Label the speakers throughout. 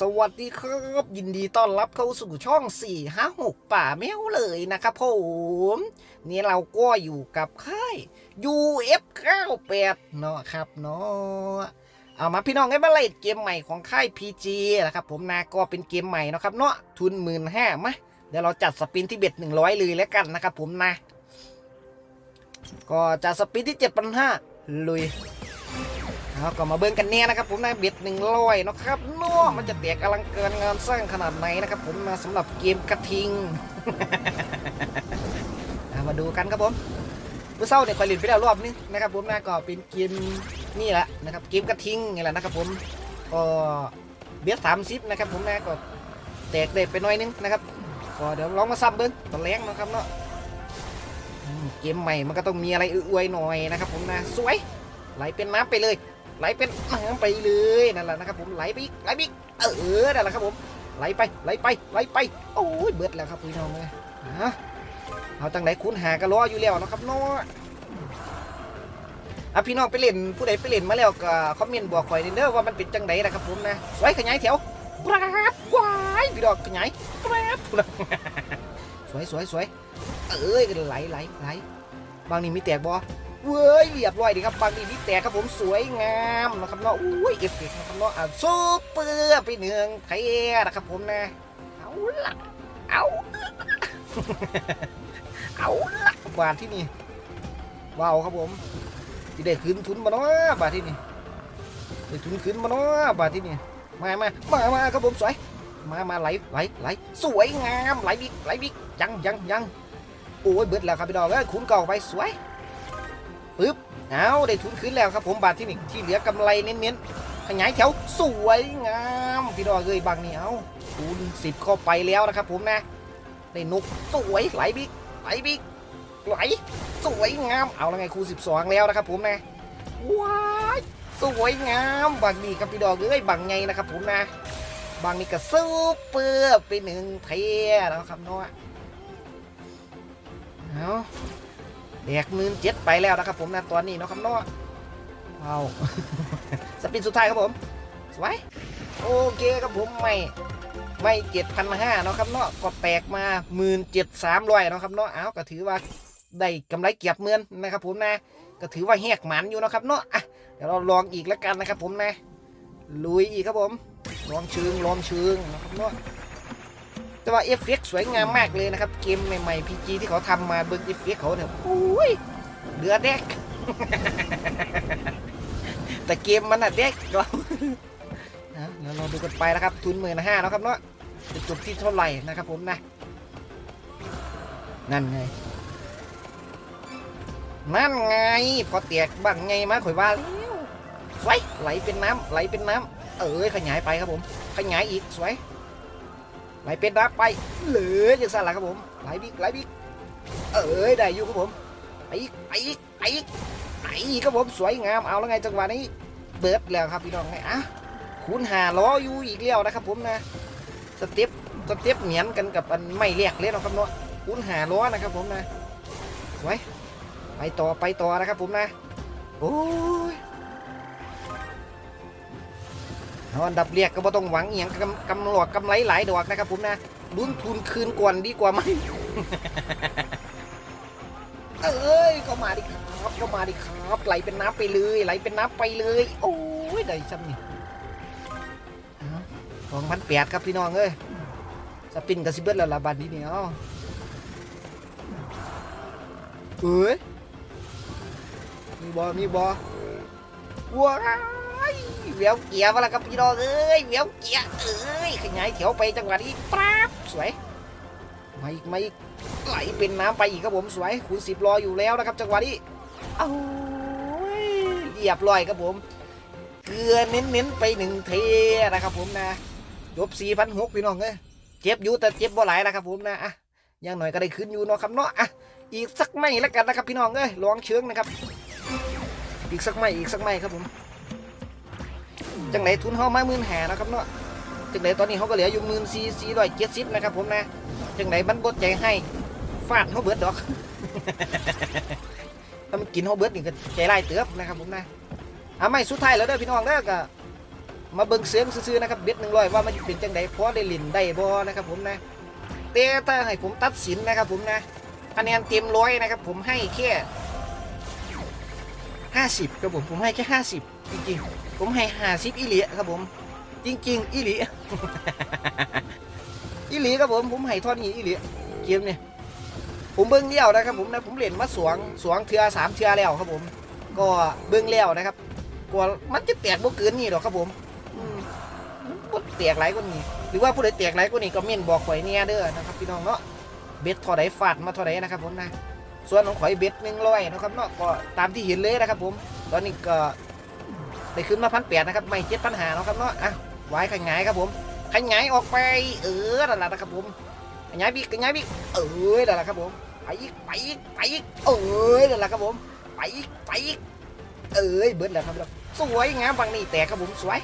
Speaker 1: สวัสดีครับยินดีต้อนรับเข้าสู่ช่อง4 5 6ป่าแมวเลยนะครับผม นี่เราก็อยู่กับค่าย UF98 เนาะครับเนาะเอามาพี่น้องให้มาเล่นเกมใหม่ของค่าย PG นะครับผมนะก็เป็นเกมใหม่นะครับเนาะทุน1 5ื่นห้ามาเดี๋ยวเราจัดสปินที่เบ็ด100เลยแล้วกันนะครับผมนะ ก็จัดสปินที่7,500ลุย เอาก็มาเบิ่งกันเนี่ยนะครับ ผมนะเบ็ดหนึ่งร้อยนะครับนาะมันจะแตกอลังเการงานสร้างขนาดไหนนะครับผมนะสำหรับเกมกระทิงมาดูกันครับผมเมื่อเช้าเนี่ยคอยเล่นไปแล้วรอบนึงนะครับผมนะก็เป็นเกมนี่แหละนะครับเกมกระทิงนี่แหละนะครับผมก็เบ็ดสามสิบนะครับผมนะก็แตกเด็ดไปหน่อยนึงนะครับก็เดี๋ยวลองมาซ้ำเบิ้งตอนแรงนะครับเนาะเกมใหม่มันก็ต้องมีอะไรอวยหน่อยนะครับผมนะสวยไหลเป็นน้ำไปเลย ไหลเป็นน้ำไปเลยนั่นแหละนะครับผมไหลไปอีกไหลไปอีกเออนั่นแหละครับผมไหลไปไหลไปไหลไปโอ้ยเบิดแล้วครับพี่น้องเลยฮะเอาจังไหนคุณหากระล้ออยู่แล้วนะครับเนาะอะพี่น้องไปเล่นผู้ใดไปเล่นมาแล้วก็คอมเมนต์บอกข่อยเด้อว่ามันเป็นจังไหนนะครับผมนะสวยขยายแถวปราบวายพี่ดอกขยายปราบสวยสวยสวยเอ้ยไหลไหลไหลบางนี่มีแตกบอ เว้ยเรียบร้อยดีครับบางทีนี่แต่ครับผมสวยงามนะครับเนาะอุ้ยเอฟเฟกต์นะครับเนาะอะซูเปอร์ไปหนึ่งไทยนะครับผมนะเอาละเอาเอาละบาทที่นี่ว้าวครับผมที่ได้คืนทุนมาเนาะบาทที่นี่ได้ทุนคืนมาเนาะบาทที่นี่มามามามาครับผมสวยมามาไหลไหลไหลสวยงามไหลบิ๊กไหลบิ๊กยังยังยังโอ้ยเบิดแล้วครับพี่ดอกเอ้ยคุณเก่าไปสวย ปึ๊บเอาได้ทุนขึ้นแล้วครับผมบาทที่หนึ่งที่เหลือกำไรเน้นๆขยายแถวสวยงามพี่ดอกเลยบางนี่เอาคูณสิบเข้าไปแล้วนะครับผมนะได้นกสวยไหลบิ๊กไหลบิ๊กไหลสวยงามเอาแล้วไงคูณสิบสองแล้วนะครับผมนะว้ายสวยงามบางนี่ครับพี่ดอกเลยบางไงนะครับผมนะบางนี่ก็ซูเปอร์ไปหนึ่งเทียแล้วครับเนาะเอา แดกหมื่นเจ็ดไปแล้วนะครับผมนะตอนนี้เนาะครับเนาะว้าวสปินสุดท้ายครับผมสวยโอเคครับผมไม่ไม่เจ็ดพันห้าเนาะครับเนาะก็แตกมาหมื่นเจ็ดสามร้อยเนาะครับเนาะเอาก็ถือว่าได้กำไรเกียบเมือนนะครับผมนะก็ถือว่าแหกหมันอยู่เนาะครับเนาะอะเดี๋ยวเราลองอีกแล้วกันนะครับผมนะลุยอีกครับผมลองเชิงลองเชิงนะครับเนาะ แต่ว่าเอฟเฟกต์สวยงามมากเลยนะครับ เกมใหม่ๆ PG ที่เขาทำมาเบิร์เอฟเฟกต์เขาเนี่ยโอ้ยเดือดแดก แต่เกมมันอะแดกเรานะเดี๋ยวเราดูกันไปนะครับ ทุนหมื่นห้าแล้วครับเนาะจะจบที่เท่าไหร่นะครับผมนะ นั่นไง นั่นไง พอเตียกบ้างไงมาข่อยว่าแล้วสวยไหลเป็นน้ำไหลเป็นน้ำเอ้ยขยายไปครับผม ขยายอีกสวย ไหลเป็นน้ำไปเหลือย่างสั้นละครับผมไหลบิ๊กไหลบิ๊กเอ้ยได้อยู่ครับผมไปอีกไปอีกไปอีกไปอีกครับผมสวยงามเอาแล้วไงจังหวะนี้เบิร์ดแล้วครับพี่น้องไงอะคูณหาล้ออยู่อีกแล้วนะครับผมนะสเต็ปสเต็ปเหมือนกันกับอันไม่เรียกเลยนะครับเนาะคูณหาล้อนะครับผมนะสวยไปต่อไปต่อนะครับผมนะโอ้ย เอาอันดับเรียกก็บ่ต้องหวังเอียงกำกำหลอกกำไรหลายดอกนะครับผมนะลุ้นทุนคืนก่อนดีกว่าไหมเอ้ยก็มาดิครับก็มาดิครับ ไหลเป็นน้ำไปเลย ไหลเป็นน้ำไปเลย โอ้ยได้ซ้ำนี่สองพันแปดครับพี่น้องเอ้ยสปินกับซิเบิร์ตแล้วละบาทนี้เนี่ยเอาเอ้ยมีบอมีบอว้า ยเวียวเกียร์มาแล้วครับพี่น้องเอ้ยเวียวเกียร์เอ้ยขยายแถวไปจังหวะนี้ปราบสวยไมาอีกมาอีกไหลเป็นน้ำไปอีกครับผมสวยคูณสิบรออยู่แล้วนะครับ จังหวะนี้เอาเรียบร้อยครับผม เกลือเน้นๆไปหนึ่งเทนะครับผมนะจบสี่พันหกพี่น้องเอ้ยเจ็บอยู่แต่เจ็บบ่หลายนะครับผมนะอะยังหน่อยก็ได้ขึ้นอยู่เนาะครับเนาะอะอีกสักไม่แล้วกันนะครับพี่น้องเอ้ยลองเชิงนะครับ อีกสักไม่อีกสักไม่ครับผม จังไหนทุนเฮามาหมื่นหานะครับเนาะจังไหนตอนนี้เขาก็เหลืออยู่หมื่นสี่สี่ร้อยเจ็ดสิบนะครับผมนะจังไหนมันบดใจให้ฟาดเขาเบิดดอกถ้ามันกินเขาเบิดนี่ก็ใจไล่เตือบนะครับผมนะอะไม่สุดท้ายแล้วเด้อพี่น้องเด้อก็มาเบิ่งเสียงซื่อๆนะครับเบ็ดหนึ่งร้อยว่ามันเป็นจังใดพอได้ลินได้บ่นะครับผมนะแต่ถ้าให้ผมตัดสินนะครับผมนะคะแนนเต็มร้อยนะครับผมให้แค่ห้าสิบครับผมผมให้แค่ห้าสิบ จริงๆ ผมให้ห้าสิบอีหลีครับผม จริง ๆอีหลีอีหลีครับผมผมให้ท่อนี้อีหลีเกมเนี่ยผมเบิ้งเลี้ยวนะครับผมนะผมเล่นมาสวงสวงเทือสามเทือแล้วครับผม ก็เบิ้งแล้วนะครับกว่ามันจะแตกบ่เกินนี่หรอกครับผมอืมบ่แตกหลายกว่านี้ หรือว่าผู้ใดแตกหลายกว่านี้ก็เม่นบอกข่อยเนี่ยเด้อนะครับพี่น้องเนาะเบ็ดท่าใดฟาดมาท่าใดนะครับผมนะส่วนของข่อยเบ็ดหนึ่งร้อยนะครับเนาะก็ตามที่เห็นเลยนะครับผม ตอนนี้ก็ ได้ขึ้นมาพันแปดนะครับไม่เจ็ดปัญหาเนาะครับเนาะอะไว้ขยายครับผมขยายออกไป เออนั่นแหละนะครับผมขยายบิ๊กขยายบิ๊กเออนั่นแหละครับผมไปอีกไปอีกไปอีกเออนั่นแหละครับผมไปอีกไปอีกเอ้ยเบิร์ดแล้วครับสวยงามบางนี่แตกครับผมสวย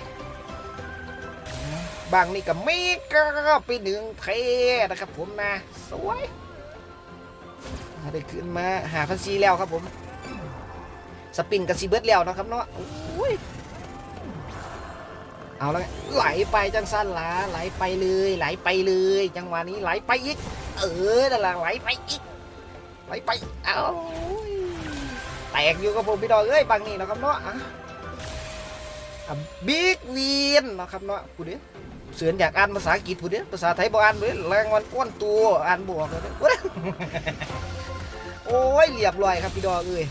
Speaker 1: บางนี่ก็เมกะไปหนึ่งเทนะครับผมนะสวยได้ขึ้นมาหาพันซีแล้วครับผม สปินกับซีเบิร์ดแล้วนะครับเนาะเอาแล้วไงไหลไปจังสั้นละไหลไปเลย ไหลไปเลย จังหวะนี้ไหลไปอีก เออนั่นละไหลไปอีก ไหลไป เอาแตกอยู่กับผมพี่ดอเอ้ยบางนี่นะครับเนาะอะบิ๊กวีนนะครับเนาะผู้เดียเสือนอยากอ่านภาษาอังกฤษผู้เดียภาษาไทยบ่อ่านเลยแรงวันก้อนตัวอ่านบวกเลยโอ้ยเรียบร้อยครับพี่ดอเอ้ย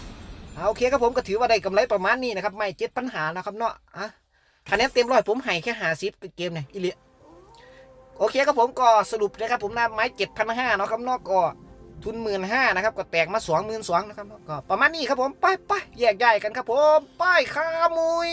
Speaker 1: เอาโอเคครับผมก็ถือว่าได้กำไรประมาณนี้นะครับไม่เจ็ดปัญหานะครับเนาะอะคะแนนเต็มร้อยผมให้แค่หาซิปเกมเนี่ยอิเลียโอเคครับผมก็สรุปนะครับผมนะไม้เจ็ดพันห้าเนาะครับเนาะก็ทุนหมื่นห้านะครับก็แตกมาสองหมื่นสองนะครับเนาะก็ประมาณนี้ครับผมไปไปแยกย้ายกันครับผมไปขามุย